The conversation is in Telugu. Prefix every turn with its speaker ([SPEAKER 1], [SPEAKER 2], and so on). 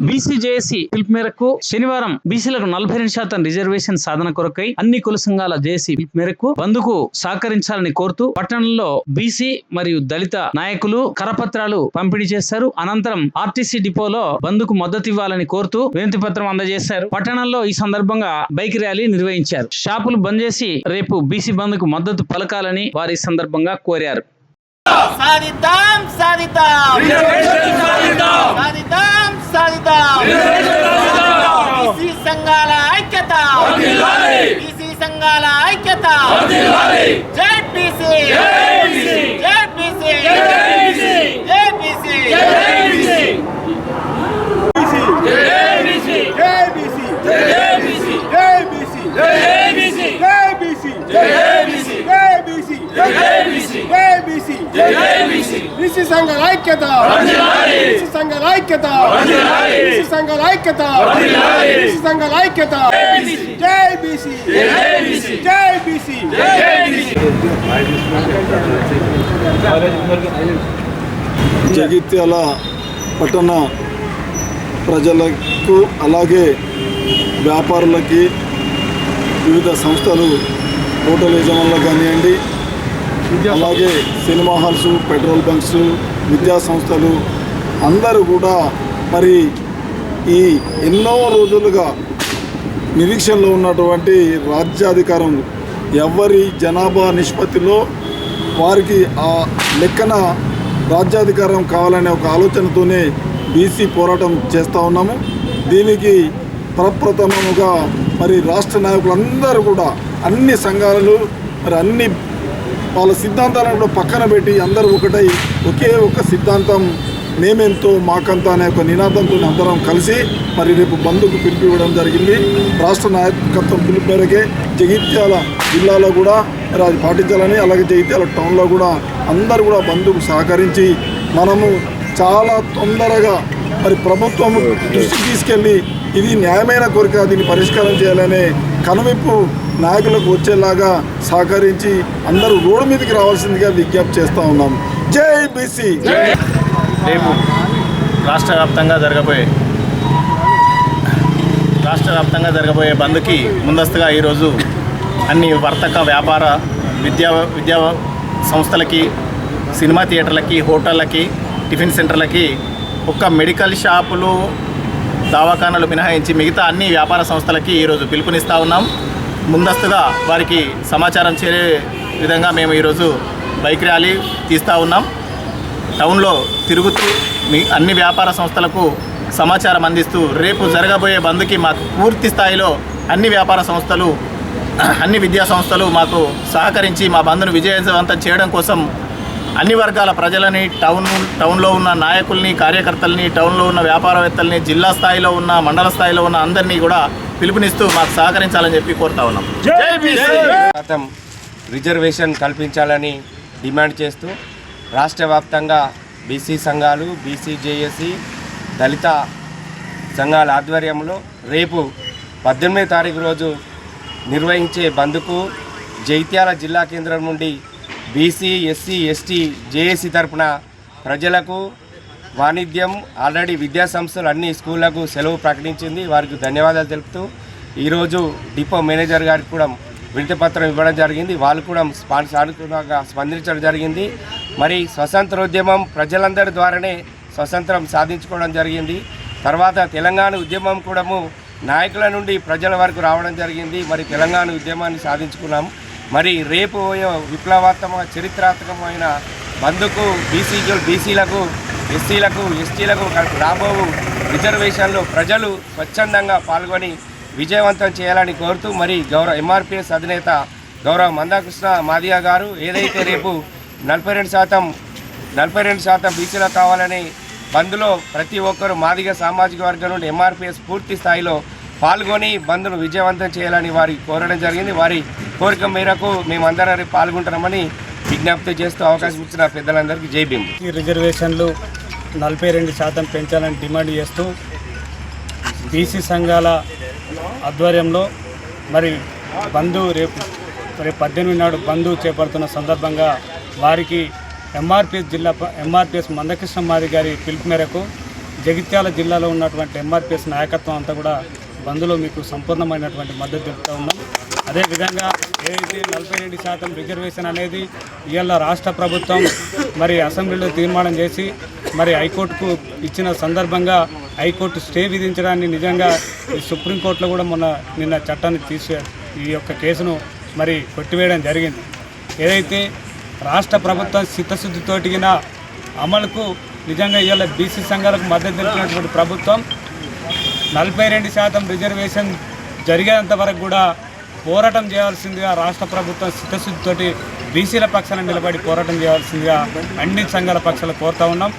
[SPEAKER 1] బీసీజేఏసీ పిలుపు మేరకు శనివారం బీసీలకు నలభై రెండు శాతం రిజర్వేషన్ సాధన కొరకై అన్ని కుల సంఘాల జేఏసీ పిలుపు మేరకు బంధుకు సహకరించాలని కోరుతూ పట్టణంలో బీసీ మరియు దళిత నాయకులు కరపత్రాలు పంపిణీ చేశారు అనంతరం ఆర్టీసీ డిపోలో బంధుకు మద్దతు ఇవ్వాలని కోరుతూ వినతి పత్రం అందజేశారు. పట్టణంలో ఈ సందర్భంగా బైక్ ర్యాలీ నిర్వహించారు. షాపులు బంద్ చేసి రేపు బీసీ బంధుకు మద్దతు పలకాలని వారు ఈ సందర్భంగా కోరారు.
[SPEAKER 2] సాధిద్దాం సాధిద్దాం. సాధిద్దాం. సాధిద్దాం బీసీ సంఘాల ఐక్యత బీసీ సంఘాల ఐక్యత జై బీసీ జై బీసీ జై బీసీ
[SPEAKER 3] బీసీ సంఘాల ఐక్యత. బీసీ సంఘాల ఐక్యత. బీసీ సంఘాల ఐక్యత. బీసీ సంఘాల ఐక్యత. జై బీసీ. జై బీసీ.
[SPEAKER 4] జగిత్యాల పట్టణ ప్రజలకు అలాగే వ్యాపారులకి వివిధ సంస్థలు హోటల్ యజమానులకు కానివ్వండి అలాగే సినిమా హాల్స్ పెట్రోల్ బంక్స్ విద్యా సంస్థలు అందరూ కూడా మరి ఈ ఎన్నో రోజులుగా నిరీక్షణలో ఉన్నటువంటి రాజ్యాధికారం ఎవరి జనాభా నిష్పత్తిలో వారికి ఆ లెక్కన రాజ్యాధికారం కావాలనే ఒక ఆలోచనతోనే బీసీ పోరాటం చేస్తూ ఉన్నాము. దీనికి ప్రప్రథమముగా మరి రాష్ట్ర నాయకులందరూ కూడా అన్ని సంఘాలు మరి అన్ని వాళ్ళ సిద్ధాంతాలను కూడా పక్కన పెట్టి అందరూ ఒకటై ఒకే ఒక సిద్ధాంతం మేమెంతో మాకంతా అనే ఒక నినాదంతో అందరం కలిసి మరి రేపు బంధుకు పిలుపు ఇవ్వడం జరిగింది. రాష్ట్ర నాయకత్వం పిలుపు మేరకే జగిత్యాల జిల్లాలో కూడా మరి అది పాటించాలని అలాగే జగిత్యాల టౌన్లో కూడా అందరూ కూడా బంధుకు సహకరించి మనము చాలా తొందరగా మరి ప్రభుత్వం దృష్టికి తీసుకెళ్ళి ఇది న్యాయమైన కోరిక దీన్ని పరిష్కారం చేయాలనే కనువిప్పు నాయకులకు వచ్చేలాగా సహకరించి అందరూ రోడ్డు మీదకి రావాల్సిందిగా విజ్ఞప్తి చేస్తూ ఉన్నాం. జై బీసీ!
[SPEAKER 5] రేపు రాష్ట్ర వ్యాప్తంగా జరగబోయే రాష్ట్ర వ్యాప్తంగా జరగబోయే బంద్కి ముందస్తుగా ఈరోజు అన్ని వర్తక వ్యాపార విద్యా విద్యా సంస్థలకి సినిమా థియేటర్లకి హోటళ్ళకి టిఫిన్ సెంటర్లకి ఒక్క మెడికల్ షాపులు దవాఖానాలు మినహాయించి మిగతా అన్ని వ్యాపార సంస్థలకి ఈరోజు పిలుపునిస్తూ ఉన్నాం. ముందస్తుగా వారికి సమాచారం చేరే విధంగా మేము ఈరోజు బైక్ ర్యాలీ తీస్తూ ఉన్నాం. టౌన్లో తిరుగుతూ మీ అన్ని వ్యాపార సంస్థలకు సమాచారం అందిస్తూ రేపు జరగబోయే బంద్కి మాకు పూర్తి స్థాయిలో అన్ని వ్యాపార సంస్థలు అన్ని విద్యా సంస్థలు మాకు సహకరించి మా బంద్ను విజయవంతం చేయడం కోసం అన్ని వర్గాల ప్రజలని టౌన్ టౌన్లో ఉన్న నాయకుల్ని కార్యకర్తల్ని టౌన్లో ఉన్న వ్యాపారవేత్తల్ని జిల్లా స్థాయిలో ఉన్న మండల స్థాయిలో ఉన్న అందరినీ కూడా పిలుపునిస్తూ మాకు సహకరించాలని చెప్పి కోరుతా ఉన్నాం.
[SPEAKER 6] శాతం రిజర్వేషన్ కల్పించాలని డిమాండ్ చేస్తూ రాష్ట్ర వ్యాప్తంగా బీసీ సంఘాలు బీసీ జేఏసీ దళిత సంఘాల ఆధ్వర్యంలో రేపు పద్దెనిమిది తారీఖు రోజు నిర్వహించే బంద్కు జైత్యాల జిల్లా కేంద్రం నుండి బీసీ ఎస్సీ ఎస్టీ జేఏసీ తరపున ప్రజలకు వాణిజ్యం ఆల్రెడీ విద్యాసంస్థలు అన్ని స్కూళ్ళకు సెలవు ప్రకటించింది. వారికి ధన్యవాదాలు తెలుపుతూ ఈరోజు డిపో మేనేజర్ గారికి కూడా వినతిపత్రం ఇవ్వడం జరిగింది. వాళ్ళు కూడా స్పా సానుకూలంగా స్పందించడం జరిగింది. మరి స్వతంత్రోద్యమం ప్రజలందరి ద్వారానే స్వతంత్రం సాధించుకోవడం జరిగింది. తర్వాత తెలంగాణ ఉద్యమం కూడాము నాయకుల నుండి ప్రజల వరకు రావడం జరిగింది. మరి తెలంగాణ ఉద్యమాన్ని సాధించుకున్నాం. మరి రేపు విప్లవాత్మక చరిత్రాత్మకమైన బంధుకు బీసీ బీసీలకు ఎస్సీలకు ఎస్టీలకు రాబో రిజర్వేషన్లో ప్రజలు స్వచ్ఛందంగా పాల్గొని విజయవంతం చేయాలని కోరుతూ మరి గౌరవ ఎంఆర్పిఎస్ అధినేత గౌరవ మందాకృష్ణ మాదియా గారు ఏదైతే రేపు నలభై రెండు శాతం నలభై రెండు శాతం బీసీలో కావాలని బంద్లో ప్రతి ఒక్కరూ మాదిగ సామాజిక వర్గం నుండి ఎంఆర్పిఎస్ పూర్తి స్థాయిలో పాల్గొని బంద్ను విజయవంతం చేయాలని వారి కోరడం జరిగింది. వారి కోరిక మేరకు మేమందరం రేపు పాల్గొంటున్నామని విజ్ఞప్తి చేస్తూ అవకాశం ఇచ్చిన పెద్దలందరికీ జై భీమ్.
[SPEAKER 7] ఈ రిజర్వేషన్లు నలభై రెండు శాతం పెంచాలని డిమాండ్ చేస్తూ బీసీ సంఘాల ఆధ్వర్యంలో మరి బంధు రేపు రేపు పద్దెనిమిది నాడు బంధు చేపడుతున్న సందర్భంగా వారికి ఎంఆర్పిఎస్ జిల్లా ఎంఆర్పిఎస్ మందకృష్ణ మాది గారి పిలుపు మేరకు జగిత్యాల జిల్లాలో ఉన్నటువంటి ఎంఆర్పిఎస్ నాయకత్వం అంతా కూడా బంద్లో మీకు సంపూర్ణమైనటువంటి మద్దతు తెలుపుతూ ఉన్నాం. అదేవిధంగా ఏదైతే నలభై రెండు శాతం రిజర్వేషన్ అనేది ఇవాళ రాష్ట్ర ప్రభుత్వం మరి అసెంబ్లీలో తీర్మానం చేసి మరి హైకోర్టుకు ఇచ్చిన సందర్భంగా హైకోర్టు స్టే విధించడాన్ని నిజంగా ఈ సుప్రీంకోర్టులో కూడా మొన్న నిన్న చట్టాన్ని తీసే ఈ యొక్క కేసును మరి కొట్టివేయడం జరిగింది. ఏదైతే రాష్ట్ర ప్రభుత్వం చిత్తశుద్ధితోటిగిన అమలుకు నిజంగా ఇవాళ బీసీ సంఘాలకు మద్దతు తెలిపినటువంటి ప్రభుత్వం నలభై రెండు శాతం రిజర్వేషన్ జరిగేంత వరకు కూడా పోరాటం చేయాల్సిందిగా రాష్ట్ర ప్రభుత్వం చిత్తశుద్ధితోటి బీసీల పక్షాన నిలబడి పోరాటం చేయాల్సిందిగా అన్ని సంఘాల పక్షాలు కోరుతా ఉన్నాం.